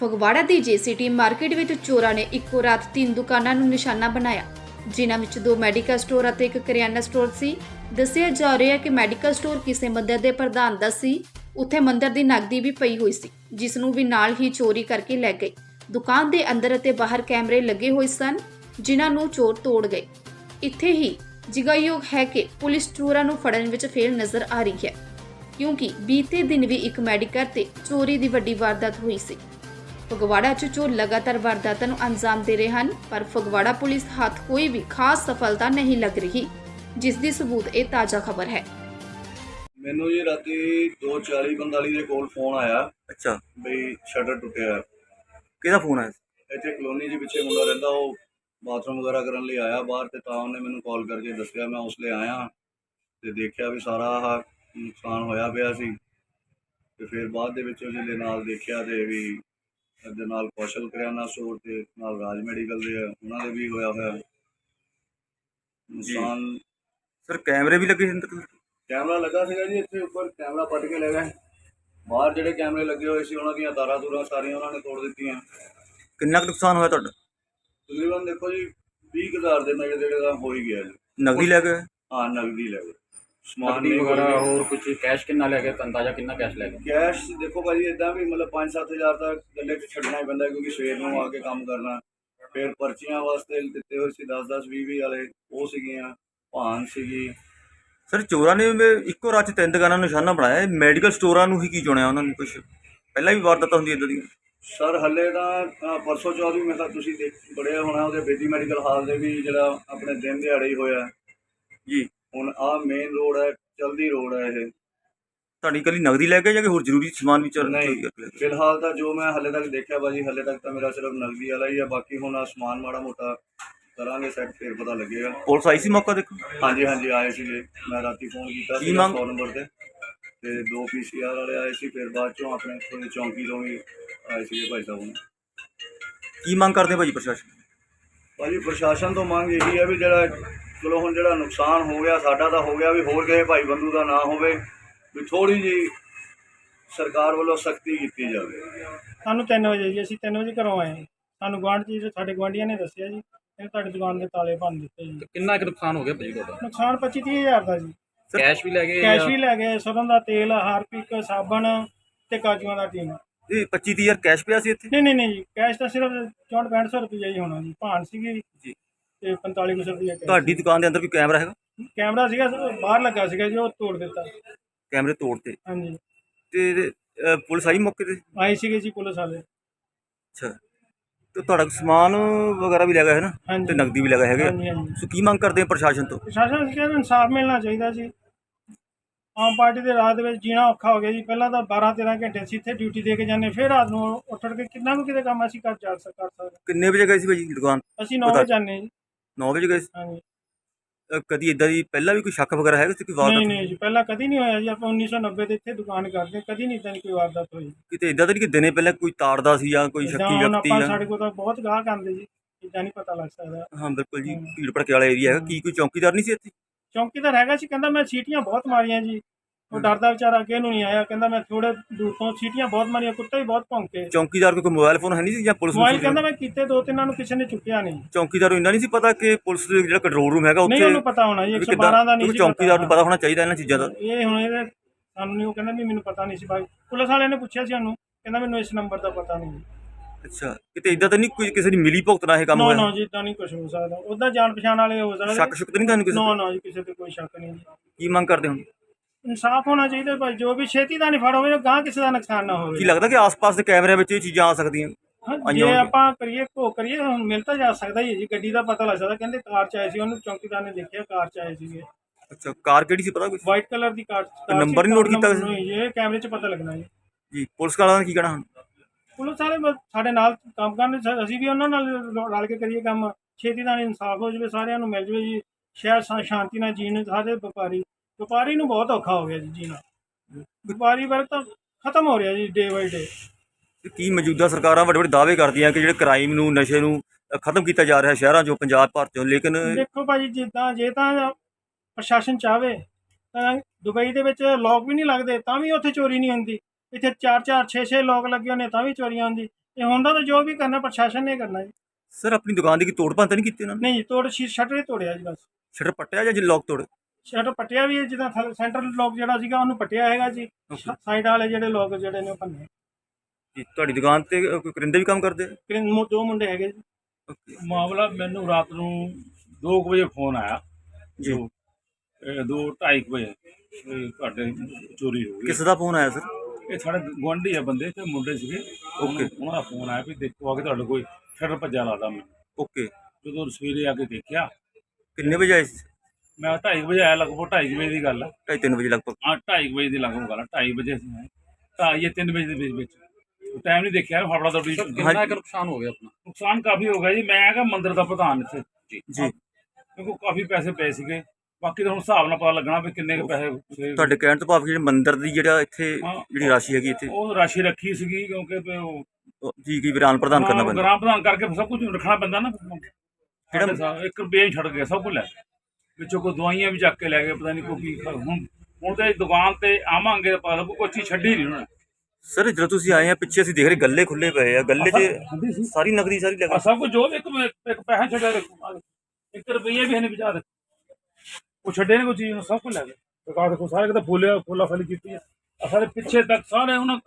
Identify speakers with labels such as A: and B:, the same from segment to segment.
A: ਫਗਵਾੜਾ ਦੀ GCT market ਵਿੱਚ ਚੋਰਾਂ ਨੇ ਇੱਕੋ ਰਾਤ ਤਿੰਨ ਦੁਕਾਨਾਂ ਨੂੰ ਨਿਸ਼ਾਨਾ ਬਣਾਇਆ। ਜਿਨ੍ਹਾਂ ਵਿੱਚ ਦੋ ਮੈਡੀਕਲ ਸਟੋਰ ਅਤੇ ਇੱਕ ਕਰਿਆਨਾ ਸਟੋਰ ਸੀ। ਦੱਸਿਆ ਜਾ ਰਿਹਾ ਹੈ ਕਿ ਮੈਡੀਕਲ ਸਟੋਰ ਕਿਸੇ ਮੰਦਰ ਦੇ ਪ੍ਰਧਾਨ ਦਾ ਸੀ। ਉੱਥੇ ਮੰਦਰ ਦੀ ਨਕਦੀ ਵੀ ਪਈ ਹੋਈ ਸੀ, ਜਿਸ ਨੂੰ ਵੀ ਨਾਲ ਹੀ ਚੋਰੀ ਕਰਕੇ ਲੈ ਗਏ। ਦੁਕਾਨ ਦੇ ਅੰਦਰ ਅਤੇ ਬਾਹਰ ਕੈਮਰੇ ਲੱਗੇ ਹੋਏ ਸਨ, ਜਿਨ੍ਹਾਂ ਨੂੰ ਚੋਰ ਤੋੜ ਗਏ। ਇੱਥੇ ਹੀ ਜਿਗਾਯੋਗ ਹੈ ਕਿ ਪੁਲਿਸ ਚੋਰਾਂ ਨੂੰ ਫੜਨ ਵਿੱਚ ਫੇਲ ਨਜ਼ਰ ਆ ਰਹੀ ਹੈ, ਕਿਉਂਕਿ ਬੀਤੇ ਦਿਨ ਵੀ ਇੱਕ ਮੈਡੀਕਲ ਤੇ ਚੋਰੀ ਦੀ ਵੱਡੀ ਵਾਰਦਾਤ ਹੋਈ ਸੀ। ਫਗਵਾੜਾ 'ਚ ਚੋਰ ਲਗਾਤਾਰ ਵਾਰਦਾਤਾਂ ਨੂੰ ਅੰਜਾਮ ਦੇ ਰਹੇ ਹਨ ਪਰ ਫਗਵਾੜਾ ਪੁਲਿਸ ਹੱਥ ਕੋਈ ਵੀ ਖਾਸ ਸਫਲਤਾ ਨਹੀਂ ਲੱਗ ਰਹੀ ਜਿਸ ਦੀ ਸਬੂਤ ਇਹ ਤਾਜ਼ਾ ਖਬਰ ਹੈ
B: ਮੈਨੂੰ ਜੀ ਰਾਤੀ 2:40 45 ਦੇ ਕੋਲ ਫੋਨ ਆਇਆ
C: ਅੱਛਾ
B: ਬਈ ਸ਼ਟਰ ਟੁੱਟਿਆ ਹੈ।
C: ਕਿਹਦਾ ਫੋਨ ਆਇਆ ਸੀ?
B: ਇੱਥੇ ਕਲੋਨੀ ਦੇ ਪਿੱਛੇ ਮੁੰਡਾ ਰਹਿੰਦਾ ਉਹ ਬਾਥਰੂਮ ਵਗੈਰਾ ਕਰਨ ਲਈ ਆਇਆ ਬਾਹਰ ਤੇ ਤਾਂ ਉਹਨੇ ਮੈਨੂੰ ਕਾਲ ਕਰਕੇ ਦੱਸਿਆ ਮੈਂ ਉਸ ਲਈ ਆਇਆ ਤੇ ਦੇਖਿਆ ਵੀ ਸਾਰਾ ਆਹ ਨੁਕਸਾਨ ਹੋਇਆ ਪਿਆ ਸੀ ਤੇ ਫਿਰ ਬਾਅਦ ਦੇ ਵਿੱਚ ਉਹਦੇ ਨਾਲ ਦੇਖਿਆ ਤੇ ਵੀ ਇਹਦੇ ਨਾਲ ਕੌਸ਼ਲ ਕਰਿਆਨਾ ਸਟੋਰ ਤੇ ਨਾਲ ਰਾਜ ਮੈਡੀਕਲ ਦੇ ਆ, ਉਹਨਾਂ ਦੇ ਵੀ ਹੋਇਆ ਹੋਇਆ। ਨੁਕਸਾਨ
C: ਸਰ ਕੈਮਰੇ ਵੀ ਲੱਗੇ ਸੀ ਅੰਦਰ?
B: ਕੈਮਰਾ ਲੱਗਾ ਸੀਗਾ ਜੀ ਇੱਥੇ ਉੱਪਰ ਕੈਮਰਾ ਪੱਟ ਕੇ ਲੈ ਗਏ। ਬਾਹਰ ਜਿਹੜੇ ਕੈਮਰੇ ਲੱਗੇ ਹੋਏ ਸੀ ਉਹਨਾਂ ਦੀਆਂ ਤਾਰਾਂ ਤੂਰਾਂ ਸਾਰੀਆਂ ਉਹਨਾਂ ਨੇ ਤੋੜ ਦਿੱਤੀਆਂ।
C: ਕਿੰਨਾ ਕੁ ਨੁਕਸਾਨ ਹੋਇਆ ਤੁਹਾਡਾ?
B: ਤਕਰੀਬਨ ਦੇਖੋ ਜੀ 20000 ਦੇ ਨੇੜੇ ਤੇੜੇ ਦਾ ਹੋ ਹੀ ਗਿਆ ਜੀ।
C: ਨਗਦੀ ਲੈ
B: ਹਾਂ ਨਗਦੀ ਲੈ ਗਏ। ਸਮਾਨ
D: ਨਕਦੀ
B: ਨਹੀਂ
D: ਵਗੈਰਾ
B: ਕੋਈ
D: ਹੋਰ ਕੁਝ ਕੈਸ਼ ਕਿੰਨਾ ਲੈ ਗਏ ਅੰਦਾਜ਼ਾ ਕਿੰਨਾ ਕੈਸ਼ ਲੈ ਗਏ
B: ਕੈਸ਼ ਦੇਖੋ ਭਾਜੀ ਇਦਾਂ ਵੀ ਮਤਲਬ 5-7000 ਤਾਂ ਗੱਲੇ 'ਚ ਛੱਡਣਾ ਹੀ ਪੈਂਦਾ ਕਿਉਂਕਿ ਸਵੇਰ ਨੂੰ ਆ ਕੇ ਕੰਮ ਕਰਨਾ। ਫਿਰ ਪਰਚੀਆਂ ਵਾਸਤੇ ਦਿੱਤੇ ਹੋਏ ਸੀ 10-10 20-20 ਵਾਲੇ ਉਹ ਸੀਗੀਆਂ ਭਾਨ ਸੀਗੀ।
C: ਸਰ ਚੋਰਾਂ ਨੇ ਵੀ ਇੱਕੋ ਰਾਤ 'ਚ ਤਿੰਨ ਦੁਕਾਨਾਂ ਨੂੰ ਨਿਸ਼ਾਨਾ ਬਣਾਇਆ। ਮੈਡੀਕਲ ਸਟੋਰਾਂ ਨੂੰ ਹੀ ਕੀ ਚੁਣਿਆ ਉਹਨਾਂ ਨੇ ਕੁਝ ਪਹਿਲਾਂ ਵੀ ਵਾਰਦਾਤਾਂ ਹੁੰਦੀਆਂ ਇਦਾਂ ਦੀਆਂ।
B: ਸਰ ਹੱਲੇ ਤਾਂ ਅ, ਪਰਸੋਂ ਚੌਥ ਵੀ ਮੈਂ ਕਿਹਾ ਤੁਸੀਂ ਦੇਖ ਬੜਿਆ ਹੋਣਾ ਉਹਦੇ ਬੇਦੀ ਮੈਡੀਕਲ ਹਾਲ ਦੇ ਵੀ ਜਿਹੜਾ ਆਪਣੇ ਦਿਨ ਦਿਹਾੜੇ ਹੀ ਹੋਇਆ।
C: ਜੀ।
B: ਹੁਣ ਆ ਮੇਨ ਰੋਡ ਹੈ ਚਲਦੀ ਰੋਡ ਹੈ ਇਹ।
C: ਤੁਹਾਡੀ ਕੱਲੀ ਨਗਦੀ ਲੈ ਗਏ ਜਾਂ ਕਿ ਹੋਰ ਜ਼ਰੂਰੀ ਸਮਾਨ ਵੀ ਚੋਰੀ
B: ਨਹੀਂ? ਫਿਲਹਾਲ ਤਾਂ ਜੋ ਮੈਂ ਹੱਲੇ ਤੱਕ ਦੇਖਿਆ ਬਾਜੀ ਹੱਲੇ ਤੱਕ ਤਾਂ ਮੇਰਾ ਸਿਰਫ ਨਗਦੀ ਵਾਲਾ ਹੀ ਆ ਬਾਕੀ ਹੁਣ ਆਸਮਾਨ ਮਾੜਾ ਮੋਟਾ ਕਰਾਂਗੇ ਸੈੱਟ ਫਿਰ ਪਤਾ ਲੱਗੇਗਾ।
C: ਪੁਲਿਸ ਆਈ ਸੀ ਮੌਕਾ ਦੇਖੋ
B: ਹਾਂਜੀ ਹਾਂਜੀ ਆਏ ਸੀਗੇ। ਮੈਂ ਰਾਤੀ ਫੋਨ ਕੀਤਾ
C: ਕੀ
B: ਸੀ 100 ਨੰਬਰ ਤੇ। ਤੇ ਦੋ ਪੀਸੀਆਰ ਵਾਲੇ ਆਏ ਸੀ ਫਿਰ ਬਾਅਦ ਚੋਂ ਆਪਣੇ ਥੋੜੀ ਚੌਂਕੀ ਤੋਂ ਵੀ ਆਏ ਸੀਗੇ ਭਾਈ ਸਾਹਿਬ
C: ਕੀ ਮੰਗ ਕਰਦੇ ਭਾਜੀ ਪ੍ਰਸ਼ਾਸਨ?
B: ਭਾਜੀ ਪ੍ਰਸ਼ਾਸਨ ਤੋਂ ਮੰਗ ਇਹੀ ਹੈ ਵੀ ਜਿਹੜਾ ਚਲੋ ਹੁਣ ਜਿਹੜਾ ਨੁਕਸਾਨ ਹੋ ਗਿਆ ਸਾਡਾ ਤਾਂ ਹੋ ਗਿਆ ਵੀ ਹੋਰ ਕਿਸੇ ਭਾਈ ਬੰਦੂ ਦਾ ਨਾ ਹੋਵੇ ਵੀ ਥੋੜੀ ਜੀ ਸਰਕਾਰ ਵੱਲੋਂ ਸਖਤੀ ਕੀਤੀ ਜਾਵੇ।
E: ਸਾਨੂੰ 3 ਵਜੇ ਜੀ ਅਸੀਂ 3 ਵਜੇ ਘਰੋਂ ਆਏ। ਸਾਨੂੰ ਗੁਆਂਢ ਜੀ ਸਾਡੇ ਗੁਆਂਢੀਆਂ ਨੇ ਦੱਸਿਆ ਜੀ ਇਹ ਤੁਹਾਡੀ ਦੁਕਾਨ ਦੇ ਤਾਲੇ ਭੰਨ ਦਿੱਤੇ ਜੀ।
D: ਕਿੰਨਾ ਕੁ ਨੁਕਸਾਨ ਹੋ ਗਿਆ ਭਾਜੀ ਤੁਹਾਡਾ?
E: ਨੁਕਸਾਨ 25 ਤੀਹ ਹਜ਼ਾਰ ਦਾ ਜੀ।
D: ਕੈਸ਼ ਵੀ ਲੈ ਗਏ
E: ਕੈਸ਼ ਵੀ ਲੈ ਗਏ ਸਰੋਂ ਦਾ ਤੇਲ ਹਾਰਪਿਕ ਸਾਬਣ ਤੇ ਕਾਜੂਆਂ ਦਾ ਟੀਨ
C: ਇਹ 25 ਤੀਹ ਹਜ਼ਾਰ ਕੈਸ਼ ਪਿਆ ਸੀ ਇੱਥੇ?
E: ਨਹੀਂ ਨਹੀਂ ਨਹੀਂ ਜੀ ਕੈਸ਼ ਤਾਂ ਸਿਰਫ 64 6500 ਰੁਪਈਆ ਹੀ ਹੋਣਾ ਜੀ ਭਾਨ ਸੀਗੀ।
C: ਜੀ।
E: ਤੇ 45 ਸੌ ਰੁਪਈਆ ਕੈਸ਼
C: ਤੁਹਾਡੀ ਦੁਕਾਨ ਦੇ ਅੰਦਰ ਕੋਈ ਕੈਮਰਾ ਹੈਗਾ?
E: ਕੈਮਰਾ ਸੀਗਾ ਬਾਹਰ ਲੱਗਾ ਸੀਗਾ ਜੀ ਉਹ ਤੋੜ ਦਿੱਤਾ।
C: ਕੈਮਰੇ ਤੋੜਤੇ
E: ਹਾਂਜੀ।
C: ਤੇ ਅਹ, ਪੁਲਿਸ ਆਈ ਮੌਕੇ ਤੇ?
E: ਆਏ ਸੀਗੇ ਜੀ ਪੁਲਿਸ ਵਾਲੇ।
C: ਅੱਛਾ। ਤੇ ਤੁਹਾਡਾ ਸਮਾਨ ਵਗੈਰਾ ਵੀ ਲੈ ਗਏ ਹੈ ਨਾ?
E: ਹਾਂਜੀ।
C: ਤੇ ਨਗਦੀ ਵੀ ਲੈ ਗਏ ਹੈਗੇ। ਆ।
E: ਹਾਂਜੀ ਹਾਂਜੀ।
C: ਸੋ ਕੀ ਮੰਗ ਕਰਦੇ ਆ ਪ੍ਰਸ਼ਾਸਨ ਤੋਂ?
E: ਪ੍ਰਸ਼ਾਸਨ ਨੂੰ ਕਹਿੰਦਾ ਇਨਸਾਫ ਮਿਲਣਾ ਚਾਹੀਦਾ ਸੀ ਆਮ ਪਾਰਟੀ ਦੇ ਰਾਤ ਦੇ ਵਿੱਚ ਜੀਣਾ ਔਖਾ ਹੋ ਗਿਆ ਜੀ। ਪਹਿਲਾਂ ਤਾਂ 12 13 ਘੰਟੇ ਸੀ ਇੱਥੇ ਡਿਊਟੀ ਦੇ ਕੇ ਜਾਂਦੇ ਫਿਰ ਰਾਤ ਨੂੰ ਉੱਠ ਉੱਠ ਕੇ ਕਿੰਨਾ ਕੁ ਕਿਤੇ ਕੰਮ ਅਸੀਂ ਕਰ ਜਾ ਸਕ- ਕਰ ਸਕਦੇ
C: ਕਿੰਨੇ ਵਜੇ ਗਏ ਸੀ ਭਾਜੀ ਦੁਕਾਨ?
E: ਅਸੀਂ 9
C: ਪਤਾ-
E: ਵਜੇ ਜਾਂਦੇ ਜੀ।
C: 9 ਵਜੇ ਗਏ ਸੀ?
E: ਹਾਂਜੀ।
C: ਕਦੀ ਇਦਾਂ ਦੀ ਪਹਿਲਾਂ ਵੀ ਕੋਈ ਸ਼ੱਕ ਵਗੈਰਾ ਹੈਗਾ ਸੀ ਕੋਈ
E: ਨਹੀਂ
C: ਵਾਰਦਾਤ
E: ਨਹੀਂ ਜੀ ਪਹਿਲਾਂ ਕਦੀ ਨਹੀਂ ਹੋਇਆ ਜੀ ਆਪਾਂ 1990 ਦੇ ਇੱਥੇ ਦੁਕਾਨ ਕਰਦੇ ਕਦੀ ਨਹੀਂ ਇਦਾਂ ਦੀ ਕੋਈ ਵਾਰਦਾਤ ਹੋਈ।
C: ਕਿਤੇ ਇਦਾਂ ਤਾਂ ਨਹੀਂ ਕਿ ਦਿਨੇ ਪਹਿਲਾਂ ਕੋਈ ਤਾੜਦਾ ਸੀ ਜਾਂ ਕੋਈ ਸ਼ੱਕੀ
E: ਹੁਣ
C: ਵਿਅਕਤੀ
E: ਆਪਾਂ
C: ਜਾਂ
E: ਸਾਡੇ ਕੋਲ ਤਾਂ ਬਹੁਤ ਗਾਹਕ ਆਉਂਦੇ ਜੀ ਇਦਾਂ ਨਹੀਂ ਪਤਾ ਲੱਗ ਸਕਦਾ।
C: ਹਾਂ ਬਿਲਕੁਲ ਜੀ। ਭੀੜ ਭੜਕੇ ਵਾਲਾ ਏਰੀਆ ਹੈਗਾ ਕੀ ਕੋਈ ਚੌਕੀਦਾਰ ਨਹੀਂ ਸੀ ਇੱਥੇ?
E: ਚੌਂਕੀਦਾਰ ਹੈਗਾ ਸੀ ਕਹਿੰਦਾ ਮੈਂ ਸੀਟੀਆਂ ਬਹੁਤ ਮਾਰੀਆਂ ਜੀ। ਉਹ ਡਰਦਾ ਵਿਚਾਰਾ ਅੱਗੇ ਨੂੰ ਨਹੀਂ ਆਇਆ ਕਹਿੰਦਾ ਮੈਂ ਥੋੜੇ ਦੂਰ ਤੋਂ ਸੀਟੀਆਂ ਬਹੁਤ ਮਾਰੀਆਂ ਕੁੱਤੇ ਵੀ ਬਹੁਤ ਭੌਂਕੇ।
C: ਚੌਕੀਦਾਰ ਕੋਲ ਕੋਈ ਮੋਬਾਈਲ ਫੋਨ ਹੈ ਨਹੀਂ ਸੀ ਜਾਂ ਪੁਲਿਸ ਨੂੰ
E: ਮੋਬਾਈਲ
C: ਸੀ?
E: ਕਹਿੰਦਾ ਮੈਂ ਕੀਤੇ ਦੋ ਤਿੰਨਾਂ ਨੂੰ ਕਿਸੇ ਨੇ ਚੁੱਕਿਆ ਨਹੀਂ।
C: ਚੌਕੀਦਾਰ ਨੂੰ ਇੰਨਾ ਨਹੀਂ ਸੀ ਪਤਾ ਕਿ ਪੁਲਿਸ ਦੇ ਜਿਹੜਾ ਕੰਟਰੋਲ ਰੂਮ ਹੈਗਾ
E: ਨਹੀਂ
C: ਉੱਥੇ
E: ਉਹਨੂੰ ਪਤਾ ਹੋਣਾ ਜੀ
C: ਵੀ
E: 112 ਦਾ ਨਹੀਂ
C: ਕਿਉਂਕਿ
E: ਸੀ
C: ਚੌਕੀਦਾਰ ਨੂੰ ਪਤਾ ਹੋਣਾ ਚਾਹੀਦਾ ਇਹਨਾਂ ਚੀਜ਼ਾਂ ਦਾ।
E: ਇਹ ਹੁਣ ਇਹਦੇ ਸਾਨੂੰ ਨਹੀਂ ਉਹ ਕਹਿੰਦਾ ਵੀ ਮੈਨੂੰ ਪਤਾ ਨਹੀਂ ਸੀ ਬਾਈ। ਪੁਲਿਸ ਵਾਲਿਆਂ ਨੇ ਪੁੱਛਿਆ ਸੀ ਸਾਨੂੰ ਕਹਿੰਦਾ ਮੈਨੂੰ ਇਸ ਨੰਬਰ ਦਾ ਪਤਾ ਨਹੀਂ।
C: ਅੱਛਾ ਕਿਤੇ ਇਦਾਂ ਤਾਂ ਨਹੀਂ ਕੋਈ ਕਿਸੇ ਦੀ ਮਿਲੀ ਭੁਗਤ ਨਾਲ ਇਹ ਕੰਮ
E: ਨਾ
C: ਹੋਇਆ?
E: ਨਾ ਜੀ ਇਦਾਂ ਨਹੀਂ ਕੁਝ ਹੋ ਸਕਦਾ। ਉਹਦਾ ਜਾਣ ਪਛਾਣ ਵਾਲੇ ਹੋ ਸਕਦੇ।
C: ਸ਼ੱਕ ਸ਼ੁਕ ਤਾਂ ਨਹੀਂ ਤੁਹਾਨੂੰ ਕਿਸੇ
E: ਨਾ ਨਾ ਜੀ ਕਿਸੇ ਤੇ ਕੋਈ ਸ਼ੱਕ ਨਹੀਂ ਜੀ।
C: ਕੀ ਮੰਗ ਕਰਦੇ ਹੋ?
E: ਇਨਸਾਫ ਹੋਣਾ ਚਾਹੀਦਾ ਭਾਈ ਜੋ ਵੀ ਛੇਤੀ ਦਾ ਨਹੀਂ ਫੜ ਹੋਵੇ ਗਾਂ ਕਿਸੇ ਦਾ ਨੁਕਸਾਨ ਨਾ
C: ਕੀ
E: ਹੋਵੇ
C: ਲੱਗਦਾ ਕਿ ਆਸ-ਪਾਸ ਦੇ ਕੈਮਰਿਆਂ ਵਿੱਚ ਇਹ ਚੀਜ਼ਾਂ ਆ ਸਕਦੀਆਂ?
E: ਹਾਂ, ਜੇ। ਆਪਾਂ ਕਰੀਏ ਕੋ ਕਰੀਏ ਹੁਣ ਮਿਲ ਤਾਂ ਜਾ ਸਕਦਾ ਹੀ ਹੈ ਜੀ ਗੱਡੀ ਦਾ ਪਤਾ ਲੱਗ ਸਕਦਾ ਕਹਿੰਦੇ ਕਾਰ ਚ ਆਏ ਸੀ ਉਹਨੂੰ ਚੌਕੀਦਾਰ ਨੇ ਦੇਖਿਆ ਕਾਰ ਚ ਆਏ ਸੀਗੇ।
C: ਅੱਛਾ ਕਾਰ ਕਿਹੜੀ ਸੀ ਪਤਾ ਕੁਝ
E: ਵਾਈਟ ਕਲਰ ਦੀ ਕਾਰ ਕਾਰ
C: ਨੰਬਰ
E: ਸੀ,
C: ਨਹੀਂ ਨੋਟ ਕੀਤਾ ਨੇ?
E: ਨਹੀਂ ਇਹ ਕੈਮਰੇ 'ਚ ਪਤਾ ਲੱਗਣਾ ਜੀ।
C: ਜੀ ਪੁਲਿਸ ਵਾਲਿਆਂ ਦਾ ਕੀ ਕਹਿਣਾ ਹੁਣ?
E: ਪੁਲਿਸ ਵਾਲੇ ਬਸ ਸਾਡੇ ਨਾਲ ਕੰਮ ਕਰਨ ਸ- ਅਸੀਂ ਵੀ ਉਹਨਾਂ ਨਾਲ ਰ- ਰਲ ਕੇ ਕਰੀਏ ਕੰਮ। ਛੇਤੀ ਨਾਲ ਇਨਸਾਫ ਹੋ ਜਾਵੇ ਸਾਰਿਆਂ ਨੂੰ ਮਿਲ ਜਾਵੇ ਜੀ। ਸ਼ਹਿਰ ਸ਼ਾ- ਸ਼ਾਂਤੀ ਨਾਲ ਜੀਣ ਸਾਰੇ ਵਪਾਰੀ ਵਪਾਰੀ ਨੂੰ ਬਹੁਤ ਔਖਾ ਹੋ ਗਿਆ ਜੀ ਜੀਣਾ। ਵਪਾਰੀ ਵਰਗ ਤਾਂ ਖਤਮ ਹੋ ਰਿਹਾ ਜੀ ਡੇ ਬਾਈ ਡੇ
C: ਤੇ ਕੀ ਮੌਜੂਦਾ ਸਰਕਾਰਾਂ ਵੱਡੇ ਵੱਡੇ ਦਾਅਵੇ ਕਰਦੀਆਂ ਕਿ ਜਿਹੜੇ ਕ੍ਰਾਈਮ ਨੂੰ ਨਸ਼ੇ ਨੂੰ ਅ, ਖਤਮ ਕੀਤਾ ਜਾ ਰਿਹਾ ਸ਼ਹਿਰਾਂ 'ਚੋਂ ਪੰਜਾਬ ਭਰ 'ਚੋਂ ਲੇਕਿਨ
E: ਦੇਖੋ ਭਾਜੀ ਜਿੱਦਾਂ ਜੇ ਤਾਂ ਪ੍ਰਸ਼ਾਸਨ ਚਾਵੇ ਤਾਂ ਦੁਬਈ ਦੇ ਵਿੱਚ ਲੋਕ ਵੀ ਨਹੀਂ ਲੱਗਦੇ ਤਾਂ ਵੀ ਉੱਥੇ ਚੋਰੀ ਨਹੀਂ ਹੁੰਦੀ। ਇੱਥੇ 4 4 6 6 ਲੋਕ ਲੱਗੇ ਹੋਣੇ ਤਾਂ ਵੀ ਚੋਰੀਆਂ ਹੁੰਦੀ ਇਹ ਹੁੰਦਾ ਤਾਂ ਜੋ ਵੀ ਕਰਨਾ ਪ੍ਰਸ਼ਾਸਨ ਨੇ ਕਰਨਾ ਜੀ।
C: ਸਰ ਆਪਣੀ ਦੁਕਾਨ ਦੀ ਕੀ ਤੋੜ ਭੰਨ ਤਾਂ ਨਹੀਂ ਕੀਤੀ ਉਹਨਾਂ ਨੇ?
E: ਨਹੀਂ ਜੀ, ਤੋੜ ਸ਼ੀ ਸ਼ਟਰ ਹੀ ਤੋੜਿਆ ਜੀ ਬਸ।
C: ਸ਼ਟਰ ਪੱਟਿਆ ਜਾਂ ਜੇ ਲੋਕ ਤੋੜ?
E: ਸ਼ਟਰ ਪੱਟਿਆ ਵੀ ਹੈ ਜਿੱਦਾਂ ਸੈਂਟਰਲ ਲੋਕ ਜਿਹੜਾ ਸੀਗਾ ਉਹਨੂੰ ਪੱਟਿਆ ਹੈਗਾ ਜੀ।
C: Okay.
E: ਸਾਈਡ ਵਾਲੇ ਜਿਹੜੇ ਲੋਕ ਜਿਹੜੇ ਨੇ ਉਹ ਭੰਨੇ।
C: ਜੀ ਤੁਹਾਡੀ ਦੁਕਾਨ ਤੇ ਅ, ਕੋਈ ਕਰਿੰਦੇ ਵੀ ਕੰਮ ਕਰਦੇ?
E: ਕਿਰਨ ਮੋ- ਦੋ ਮੁੰਡੇ ਹੈਗੇ ਜੀ।
C: ਓਕੇ
F: ਮਾਮਲਾ ਮੈਨੂੰ ਰਾਤ ਨੂੰ 2 ਵਜੇ ਫੋਨ ਆਇਆ।
C: ਜੀ।
F: ਜੋ, ਇਹ ਦੋ 2:30 ਵਜੇ ਤੁਹਾਡੇ ਚੋਰੀ ਹੋ ਗਈ।
C: ਕਿਸ ਦਾ ਫੋਨ ਆਇਆ ਸਰ?
F: ਇਹ ਸਾਡੇ ਗੁਆਂਢੀ ਆ ਬੰਦੇ ਤੇ ਮੁੰਡੇ ਸੀਗੇ।
C: ਓਕੇ
F: ਉਹਨਾਂ ਦਾ ਫੋਨ ਆਇਆ ਵੀ ਦੇਖੋ ਆ ਕੇ ਤੁਹਾਡੇ ਕੋਈ ਸ਼ਟਰ ਭੱਜਾ ਲਾਦਾ ਮੈਂ
C: ਓਕੇ
F: ਜਦੋਂ ਸਵੇਰੇ ਆ ਕੇ ਦੇਖਿਆ
C: ਕਿੰਨੇ ਵਜੇ ਆਏ ਸੀ
F: ਮੈਂ 2:30 ਵਜੇ ਆਇਆ ਲਗਭਗ 2:30 ਵਜੇ ਦੀ ਗੱਲ ਆ।
C: ਢਾਈ ਤਿੰਨ ਵਜੇ ਲਗਭਗ।
F: ਹਾਂ 2:30 ਵਜੇ ਦੀ ਲਗਭਗ ਗੱਲ ਆ 2:30 ਵਜੇ ਅਸੀਂ ਆਏ। ਢਾਈ ਜਾਂ 3 ਵਜੇ ਦੇ ਵਿੱਚ ਵਿੱਚ। ਟਾਈਮ ਨਹੀਂ ਦੇਖਿਆ ਫਾਫੜਾ ਦੌੜੀ
D: ਕਿੰਨਾ ਕੁ ਨੁਕਸਾਨ ਹੋ ਗਿਆ ਆਪਣਾ?
F: ਨੁਕਸਾਨ ਕਾਫੀ ਹੋ ਗਿਆ ਜੀ। ਮੈਂ ਹੈਗਾ ਮੰਦਿਰ ਦਾ ਪ੍ਰਧਾਨ ਇੱਥੇ।
D: ਜੀ।
C: ਜੀ।
F: ਕਿਉਂਕਿ ਕਾਫੀ ਪੈਸੇ ਪਏ ਸੀਗੇ। ਬਾਕੀ ਤਾਂ ਹੁਣ ਹਿਸਾਬ ਨਾਲ ਪਤਾ ਲੱਗਣਾ ਵੀ ਕਿੰਨੇ ਕੁ ਪੈਸੇ।
C: ਤੁਹਾਡੇ ਕਹਿਣ ਤੋਂ ਭਾਵ ਜਿਹੜੇ ਮੰਦਿਰ ਦੀ ਜਿਹੜਾ ਇੱਥੇ। ਜਿਹੜੀ ਰਾਸ਼ੀ ਹੈਗੀ ਇੱਥੇ।
F: ਉਹ ਰਾਸ਼ੀ ਰੱਖੀ ਸੀਗੀ ਕਿਉਂਕਿ ਉਹ
C: ਜੀ ਕੀ ਵਿਰਾਨ ਪ੍ਰਦਾਨ ਕਰਨਾ
F: ਹਾਂ,
C: ਪੈਂਦਾ।
F: ਗ੍ਰਾਮ ਪ੍ਰਧਾਨ ਕਰਕੇ ਸਭ ਕੁਝ ਰੱਖਣਾ ਪੈਂਦਾ ਨਾ।
C: ਕਿਹੜਾ-
F: ਇੱਕ ਰੁਪਏ ਛੱਡ ਗਿਆ ਸਭ ਕੁਝ ਲੈ। ਵਿੱਚੋਂ ਕੋਈ ਦਵਾਈਆਂ ਵੀ ਚੱਕ ਕੇ ਲੈ ਗਏ ਪਤਾ ਨਹੀਂ ਕੋਈ ਕੀ ਹੁਣ ਹੁਣ ਤੇ ਦੁਕਾਨ ਤੇ ਆਵਾਂਗੇ ਪਤਾ ਲੱਗੂ ਕੋਈ ਚੀਜ਼ ਛੱਡੀ ਨਹੀਂ ਉਹਨਾਂ ਨੇ।
C: ਸਰ ਜਦੋਂ ਤੁਸੀਂ ਆਏ ਆ ਪਿੱਛੇ ਅਸੀਂ ਦੇਖ ਰਹੇ ਗੱਲੇ ਖੁੱਲੇ ਪਏ ਆ ਗੱਲੇ 'ਚ ਸਾਰੀ ਨਗਦੀ ਸਾਰੀ
F: ਆ
C: ਲਗਾ
F: ਸਭ ਕੁਝ ਜੋ ਵੀ ਇੱਕ ਇੱਕ ਪੈਸਾ ਛੱਡਿਆ ਦੇਖੋ। ਇੱਕ ਰੁਪਈਆ ਵੀ ਇਹਨੇ ਵਿਚਾਰ ਉਹ ਛੱਡੇ ਨੇ ਕੋਈ ਚੀਜ਼ ਨੂੰ ਸਭ ਕੁਝ ਲੈ ਗਏ। ਰਿਕਾਰਡ ਦੇਖੋ ਸਾਰੇ ਕਿਤੇ ਫੁੱਲਿਆ ਫੁੱਲਾ ਫਲੀ ਕੀਤੀ ਆ। ਆਹ ਸਾਰੇ ਪਿੱਛੇ ਤੱਕ ਸਾਰੇ ਉਹਨਾਂ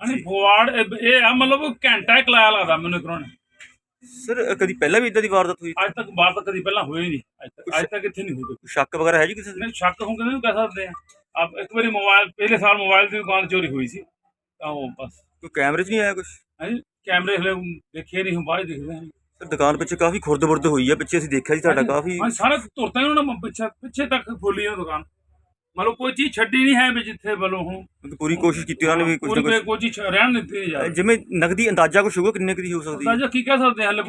F: ਅਣੀ ਫਵਾਰਡ ਇਹ ਆ ਮਤਲਬ ਘੰਟਾ ਇੱਕ ਲਾਇਆ ਲੱਗਦਾ ਮੈਨੂੰ ਕਰੋਨੇ
C: ਸਰ ਕਦੀ ਪਹਿਲਾਂ ਵੀ ਇਦਾਂ ਦੀ ਵਾਰਦਾਤ ਹੋਈ
F: ਅੱਜ ਤੱਕ ਬਾਹਰ ਤੱਕ ਕਦੀ ਪਹਿਲਾਂ ਹੋਈ ਨਹੀਂ। ਅੱਜ ਤੱਕ ਅੱਜ ਤੱਕ ਇੱਥੇ ਨਹੀਂ ਹੋਈ
C: ਕੋਈ। ਸ਼ੱਕ ਵਗੈਰਾ ਹੈ ਜੀ ਕਿਸੇ ਦੇ?
F: ਨਹੀਂ ਸ਼ੱਕ ਹੋਊਗਾ ਨਹੀਂ ਕਹਿ ਸਕਦੇ ਆ? ਆਪ ਇੱਕ ਵਾਰੀ ਮੋਬਾਈਲ ਪਹਿਲੇ ਸਾਲ ਮੋਬਾਈਲ ਦੀ ਦੁਕਾਨ ਚੋਰੀ ਹੋਈ ਸੀ। ਤਾਂ ਉਹ ਬਸ।
C: ਕੋਈ ਕੈਮਰੇ 'ਚ ਨਹੀਂ ਆਇਆ ਕੁਝ
F: ਹਾਂਜੀ ਕੈਮਰੇ ਹਲੇ ਦੇਖੇ ਨਹੀਂ ਹੁਣ ਬਾਅਦ 'ਚ ਦੇਖਦੇ ਹਾਂ
C: ਸਰ ਦੁਕਾਨ ਪਿੱਛੇ ਕਾਫੀ ਖੁਰਦ-ਬੁਰਦ ਹੋਈ ਆ ਪਿੱਛੇ ਅਸੀਂ ਦੇਖਿਆ ਜੀ ਤੁਹਾਡਾ ਕਾਫੀ।
F: ਹਾਂ ਸਾਰੇ ਤੁਰਤਾ ਹੀ ਉਹਨਾਂ ਨੇ ਪਿੱਛੇ ਪਿੱਛੇ ਤੱਕ ਖੋਲੀ ਉਹ ਦੁਕਾਨ। ਮਤਲਬ ਕੋਈ ਚੀਜ਼ ਛੱਡੀ ਨਹੀਂ ਹੈ ਵੀ ਜਿੱਥੇ ਵੱਲੋਂ ਹੋ
C: ਪੂਰੀ ਕੋਸ਼ਿਸ਼ ਕੀਤੀ ਉਹਨਾਂ ਨੇ ਵੀ ਕੁਝ ਨਾ
F: ਕੋਈ
C: ਕੁਝ
F: ਰਹਿਣ ਦਿੱਤੀ ਯਾਰ।
C: ਜਿਵੇਂ ਨਗਦੀ ਅੰਦਾਜ਼ਾ ਕੁਝ ਹੋਊਗਾ ਕਿੰਨੇ ਕੁ ਦੀ ਹੋ ਸਕਦੀ ਹੈ?
F: ਤਾਂ ਕੀ ਕਹਿ ਸਕਦੇ ਹਾਂ ਹਲੇ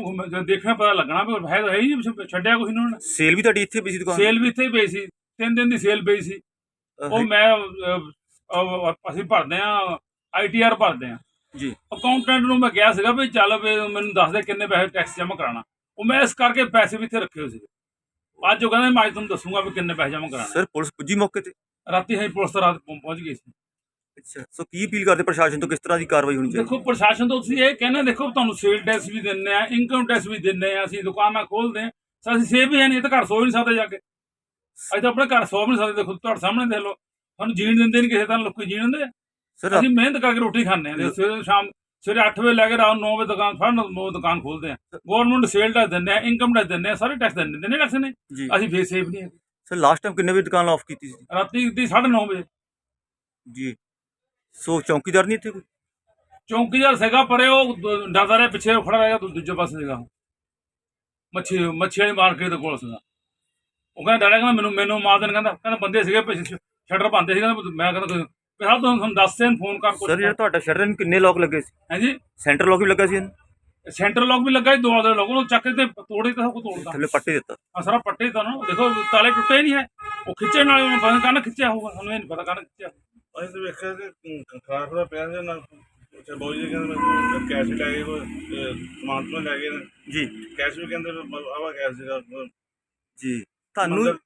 F: ਦੇਖਣਾ ਪਤਾ ਲੱਗਣਾ ਵੀ ਹੈ ਤਾਂ ਹੈ ਹੀ ਨਹੀਂ, ਛੱਡਿਆ ਕੁਝ ਉਹਨਾਂ ਨੇ।
C: ਸੇਲ ਵੀ ਤੁਹਾਡੀ ਇੱਥੇ ਪਈ ਸੀ ਦੁਕਾਨ?
F: ਸੇਲ ਵੀ ਇੱਥੇ ਹੀ ਪਈ ਸੀ ਤਿੰਨ ਦਿਨ ਦੀ ਸੇਲ ਪਈ ਸੀ। ਉਹ ਮੈਂ ਅਹ, ਅਹ, ਅਸੀਂ ਭਰਦੇ ਆ ਆਈਟੀਆਰ ਭਰਦੇ ਆ
C: ਜੀ।
F: ਅਕਾਊਂਟੈਂਟ ਨੂੰ ਮੈਂ ਕਿਹਾ ਸੀਗਾ ਵੀ ਚੱਲ ਵੀ ਮੈਨੂੰ ਦੱਸ ਦੇ ਕਿੰਨੇ ਪੈਸੇ ਟੈਕਸ ਜਮ੍ਹਾਂ ਕਰਾਉਣਾ। ਉਹ ਮੈਂ ਇਸ ਕਰਕੇ ਪੈਸੇ ਵੀ ਇੱਥੇ ਰੱਖੇ ਹੋਏ ਸੀ ਅੱਜ ਉਹ ਕਹਿੰਦਾ ਮੈਂ ਅੱਜ ਤੁਹਾਨੂੰ ਦੱਸੂਗਾ ਵੀ ਕਿੰਨੇ ਪੈਸੇ ਜਮ੍ਹਾਂ ਕਰਾਉਣਾ।
C: ਸਰ ਪੁਲਿਸ ਪੁੱਜੀ ਮੌਕੇ ਤੇ?
F: ਰਾਤੀ ਹੈ ਪੁਲਿਸ ਤਾਂ ਰਾਤ ਪਹੁੰ- ਪਹੁੰਚ ਗਈ ਸੀ।
C: ਅੱਛਾ ਸੋ ਕੀ ਅਪੀਲ ਕਰਦੇ ਪ੍ਰਸ਼ਾਸਨ ਤੋਂ ਕਿਸ ਤਰ੍ਹਾਂ ਦੀ ਕਾਰਵਾਈ ਹੋਣੀ ਚਾਹੀਦੀ?
F: ਦੇਖੋ ਪ੍ਰਸ਼ਾਸਨ ਤੋਂ ਤੁਸੀਂ ਇਹ ਕਹਿੰਦੇ ਦੇਖੋ ਤੁਹਾਨੂੰ ਸੇਲ ਟੈਕਸ ਵੀ ਦਿੰਦੇ ਆ ਇਨਕਮ ਟੈਕਸ ਵੀ ਦਿੰਦੇ ਆ ਅਸੀਂ ਦੁਕਾਨਾਂ ਖੋਲਦੇ ਆ। ਤਾਂ ਅਸੀਂ ਸੇਵ ਵੀ ਹੈ ਨਹੀਂ ਇਹ ਤਾਂ ਘਰ ਸੋ ਵੀ ਨਹੀਂ ਸਕਦੇ ਜਾ ਕੇ। ਅਸੀਂ ਤਾਂ ਆਪਣੇ ਘਰ ਸੋ ਵੀ ਨਹੀਂ ਸਕਦੇ ਦੇਖੋ ਤੁਹਾਡੇ ਸਾਹਮਣੇ ਦੇਖ ਲਓ। ਸਾਨੂੰ ਜੀਣ ਦਿੰਦੇ ਨਹੀਂ ਕਿਸੇ ਤਰ੍ਹਾਂ ਲੋਕੀ ਜੀਣ ਦਿੰਦੇ ਆ।
C: ਸਰ
F: ਅਸੀਂ ਮਿਹਨਤ ਕਰਕੇ ਰੋਟੀ ਖਾਂਦੇ ਆ ਸਵੇਰੇ ਸ਼ਾਮ ਸਵੇਰੇ 8 ਵਜੇ ਲੈ ਕੇ ਰਾਤ 9 ਵਜੇ ਦੁਕਾਨ ਫੜਨ ਉਹ ਦੁਕਾਨ ਖੋਲਦੇ ਆ। ਗਵਰਨਮੈਂਟ ਸੇਲ ਟੈਕਸ ਦਿੰਦੇ ਆ ਇਨਕਮ ਟੈਕਸ ਦਿੰਦੇ ਆ ਸਾਰੇ ਟੈਕਸ ਦਿੰਦੇ ਨੇ ਟੈਕਸ ਨੇ।
C: ਜੀ।
F: ਅਸੀਂ ਫੇਰ ਸੇਫ ਨਹੀਂ ਹੈਗੇ।
C: ਸਰ ਲਾਸਟ ਟਾਈਮ ਕਿੰਨੇ ਵਜੇ ਦੁਕਾਨ ਆਫ ਕੀਤੀ ਸੀ?
F: ਰਾਤੀ ਦੀ 9:30 ਵਜੇ।
C: ਜੀ। ਸੋ ਚੌਕੀਦਾਰ ਨਹੀਂ ਇੱਥੇ ਕੋਈ?
F: ਚੌਂਕੀਦਾਰ ਸੀਗਾ ਪਰੇ ਉਹ ਡਰਦਾ ਰਿਹਾ ਪਿੱਛੇ ਖੜਾ ਰਹਿ ਦੂਜੇ ਪਾਸੇ ਸੀਗਾ। ਮੱਛੀ ਮੱਛੀ ਵਾਲੀ ਮਾਰਕੀਟ ਦੇ ਕੋਲ ਸੀਗਾ। ਉਹ ਕਹਿੰਦਾ ਡਰਿਆ ਕਹਿੰਦਾ ਮੈਨੂੰ ਮੈਨੂੰ ਮਾਰ ਦੇਣ ਕਹਿੰਦਾ ਕਹਿੰਦਾ ਬੰਦੇ ਸੀਗੇ ਪਿੱਛੇ ਸ਼ਟਰ ਬੰਦੇ ਸੀ ਕਹਿੰਦਾ ਮੈਂ ਕਹਿੰਦਾ ਵੀ ਹਾਂ ਤੁਹਾਨੂੰ ਦੱਸ ਦੇਣ ਫੋਨ ਕਰ
C: ਸਰ ਜਿਹੜਾ ਤੁਹਾਡਾ ਸ਼ਟਰ ਨੂੰ ਕਿੰਨੇ ਲੋਕ ਲੱਗੇ ਸੀ?
F: ਹੈ ਜੀ?
C: ਸੈਂਟਰ ਲੋਕ ਵੀ ਲੱਗਾ ਸੀ ਇਹਨੂੰ?
F: ਸੈਂਟਰ ਲੋਕ ਵੀ ਲੱਗਾ ਸੀ ਦੋ ਦੇ ਲੋਕ ਉਹਨੂੰ ਚੱਕ ਕੇ ਤੇ ਤੋੜੇ ਤਾਂ ਸਭ ਤੋੜਦਾ
C: ਥੱਲੇ ਪੱਟੇ ਦਿੱਤਾ।
F: ਆ ਸਾਰਾ ਪੱਟੇ ਤਾਂ ਨਾ। ਦੇਖੋ ਤਾਲੇ ਟੁੱਟੇ ਹੀ ਨਹੀਂ ਹੈ। ਉਹ ਖਿੱਚੇ ਨਾਲ ਉਹਨੂੰ ਪਤਾ ਕੰਨ ਖਿੱਚਿਆ ਹੋਊਗਾ। ਸਾਨੂੰ ਇਹ ਨਹੀਂ ਪਤਾ ਕੰਨ ਖਿੱਚਿਆ
G: ਅਸੀਂ ਤਾਂ ਵੇਖਿਆ ਕਿ ਖਾਣਾ ਖੁਣਾ ਪਿਆ ਸੀ ਨਾ। ਅੱਛਾ ਬਾਊ ਜੀ ਕਹਿੰਦੇ ਮੈਨੂੰ ਕੈਸ਼ ਵੀ ਲੈ ਗਏ ਕੋਈ ਸਮਾਨ ਤੋਂ ਲੈ ਗਏ ਨੇ।
C: ਜੀ।
G: ਕੈਸ਼ ਵੀ ਕਹਿੰਦੇ ਆਵਾ ਕੈਸ਼ ਸੀਗਾ।
C: ਜੀ। ਤੁਹਾਨੂੰ
G: ਮੰਦਿਰ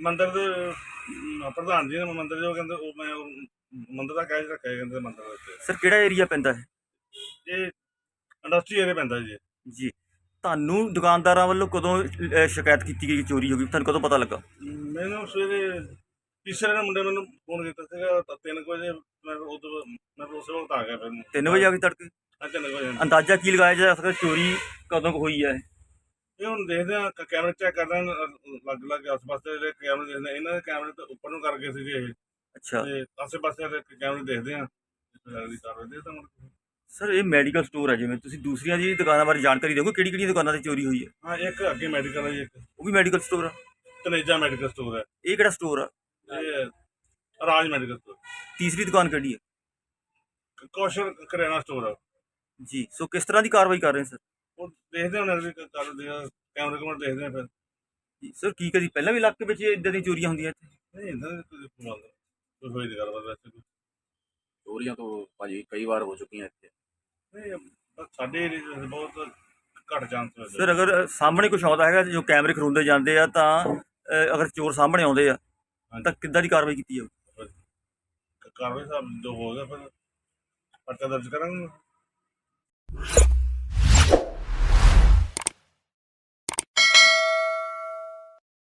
G: ਮੰਦਿਰ ਦੇ ਅਮ, ਪ੍ਰਧਾਨ ਜੀ ਨੇ ਮੰਦਿਰ ਜੋ ਕਹਿੰਦੇ ਉਹ ਮੈਂ ਉਹ ਮੰਦਿਰ ਦਾ ਕੈਸ਼ ਰੱਖਿਆ ਕਹਿੰਦੇ ਮੰਦਿਰ ਦੇ ਉੱਤੇ
C: ਸਰ ਕਿਹੜਾ ਏਰੀਆ ਪੈਂਦਾ ਹੈ
G: ਇਹ ਇੰਡਸਟਰੀ ਏਰੀਆ ਪੈਂਦਾ ਜੀ।
C: ਜੀ। ਤੁਹਾਨੂੰ ਦੁਕਾਨਦਾਰਾਂ ਵੱਲੋਂ ਕਦੋਂ ਅਹ, ਸ਼ਿਕਾਇਤ ਕੀਤੀ ਗਈ ਕਿ ਚੋਰੀ ਹੋ ਗਈ? ਤੁਹਾਨੂੰ ਕਦੋਂ ਪਤਾ ਲੱਗਾ?
G: ਮੈਨੂੰ ਸਵੇਰੇ ਤੀਸਰੇ ਨੇ ਮੁੰਡੇ ਮੈਨੂੰ ਫੋਨ ਕੀਤਾ ਸੀਗਾ ਤਾਂ ਤਿੰਨ ਕੁ ਵਜੇ ਮੈਂ ਉਦੋਂ ਮੈਂ ਉਸੇ ਵਕਤ ਆ ਗਿਆ ਫਿਰ।
C: 3 ਵਜੇ ਆ ਕੇ ਤੜਕੇ?
G: ਅੱਜ ਤਿੰਨ ਕੁ ਵਜੇ
C: ਅੰਦਾਜ਼ਾ ਕੀ ਲਗਾਇਆ ਜਾ ਸਕਦਾ ਚੋਰੀ ਕਦੋਂ ਕੁ ਹੋਈ ਹੈ
G: ਇਹ? ਹੁਣ ਦੇਖਦੇ ਆ ਕੈਮਰੇ ਚੈੱਕ ਕਰਦੇ ਆ ਲੱਗ ਲੱਗ ਆਸ-ਪਾਸ ਦੇ ਜਿਹੜੇ ਕੈਮਰੇ ਦੇਖਦੇ ਆ ਇਹਨਾਂ ਦੇ ਕੈਮਰੇ ਤਾਂ ਉੱਪਰ ਨੂੰ ਕਰ ਗਏ ਸੀਗੇ ਇਹ।
C: ਅੱਛਾ।
G: ਤੇ ਆਸੇ-ਪਾਸੇ ਦੇ ਕੈਮਰੇ ਦੇਖਦੇ ਆ ਲੱਗਦੀ ਕਰ ਰਹੇ ਤਾਂ ਹੁਣ
C: ਸਰ ਇਹ ਮੈਡੀਕਲ ਸਟੋਰ ਹੈ ਜਿਵੇਂ ਤੁਸੀਂ ਦੂਸਰੀਆਂ ਜੀ ਦੁਕਾਨਾਂ ਬਾਰੇ ਜਾਣਕਾਰੀ ਦਿਓਗੇ ਕਿਹੜੀ ਕਿਹੜੀਆਂ ਦੁਕਾਨਾਂ ਤੇ ਚੋਰੀ ਹੋਈ ਹੈ?
G: ਹਾਂ ਇੱਕ ਅੱਗੇ ਮੈਡੀਕਲ ਹੈ ਜੀ ਇੱਕ।
C: ਉਹ ਵੀ ਮੈਡੀਕਲ ਸਟੋਰ ਆ?
G: ਤਨੇਜਾ ਮੈਡੀਕਲ ਸਟੋਰ ਹੈ
C: ਇਹ ਕਿਹੜਾ ਸਟੋਰ ਆ?
G: ਇਹ ਰਾਜ ਮੈਡੀਕਲ ਸਟੋਰ
C: ਤੀਸਰੀ ਦੁਕਾਨ ਕਿਹੜੀ ਹੈ
G: ਕੌਸ਼ਲ ਕਰਿਆਨਾ ਸਟੋਰ ਹੈ
C: ਜੀ ਸੋ ਕਿਸ ਤਰ੍ਹਾਂ ਦੀ ਕਾਰਵਾਈ ਕਰ ਰਹੇ ਸਰ?
G: ਉਹ ਦੇਖਦੇ ਹਾਂ ਅਗਲੀ ਕਰਦੇ ਆ ਕੈਮਰੇ ਕਮਰ ਦੇਖਦੇ ਆ ਫਿਰ।
C: ਸਰ ਕੀ ਕਦੀ ਪਹਿਲਾਂ ਵੀ ਇਲਾਕੇ ਵਿੱਚ ਇਦਾਂ ਦੀਆਂ ਚੋਰੀਆਂ ਹੁੰਦੀਆਂ ਇੱਥੇ?
G: ਨਹੀਂ ਇਹਨਾਂ ਦੀ ਕੋਈ ਪ੍ਰੋਬਲਮ ਕੋਈ ਹੋਈ ਨਹੀਂ ਗੱਲਬਾਤ ਵੈਸੇ ਕੋਈ।
D: ਚੋਰੀਆਂ ਤੋਂ ਭਾਜੀ ਕਈ ਵਾਰ ਹੋ ਚੁੱਕੀਆਂ ਇੱਥੇ।
G: ਨਹੀਂ ਸਾਡੇ ਏਰੀਏ 'ਚ ਬਹੁਤ ਘੱਟ ਚਾਂਸ ਹੋਏ
C: ਸਰ ਅਗਰ ਸਾਹਮਣੇ ਕੁਝ ਆਉਂਦਾ ਹੈਗਾ ਜੋ ਕੈਮਰੇ ਖਰੁੰਦੇ ਜਾਂਦੇ ਆ ਤਾਂ ਅਗਰ ਚੋਰ ਸਾਹਮਣੇ ਆਉਂਦੇ ਆ ਤਾਂ ਕਿੱਦਾਂ ਦੀ ਕਾਰਵਾਈ ਕੀਤੀ ਜਾਊ?
G: ਕਾਰਵਾਈ ਸਾਹਿਬ ਜੋ ਹੋ ਗਿਆ ਫਿਰ ਪਰਚਾ ਦਰਜ ਕਰਾਂਗੇ।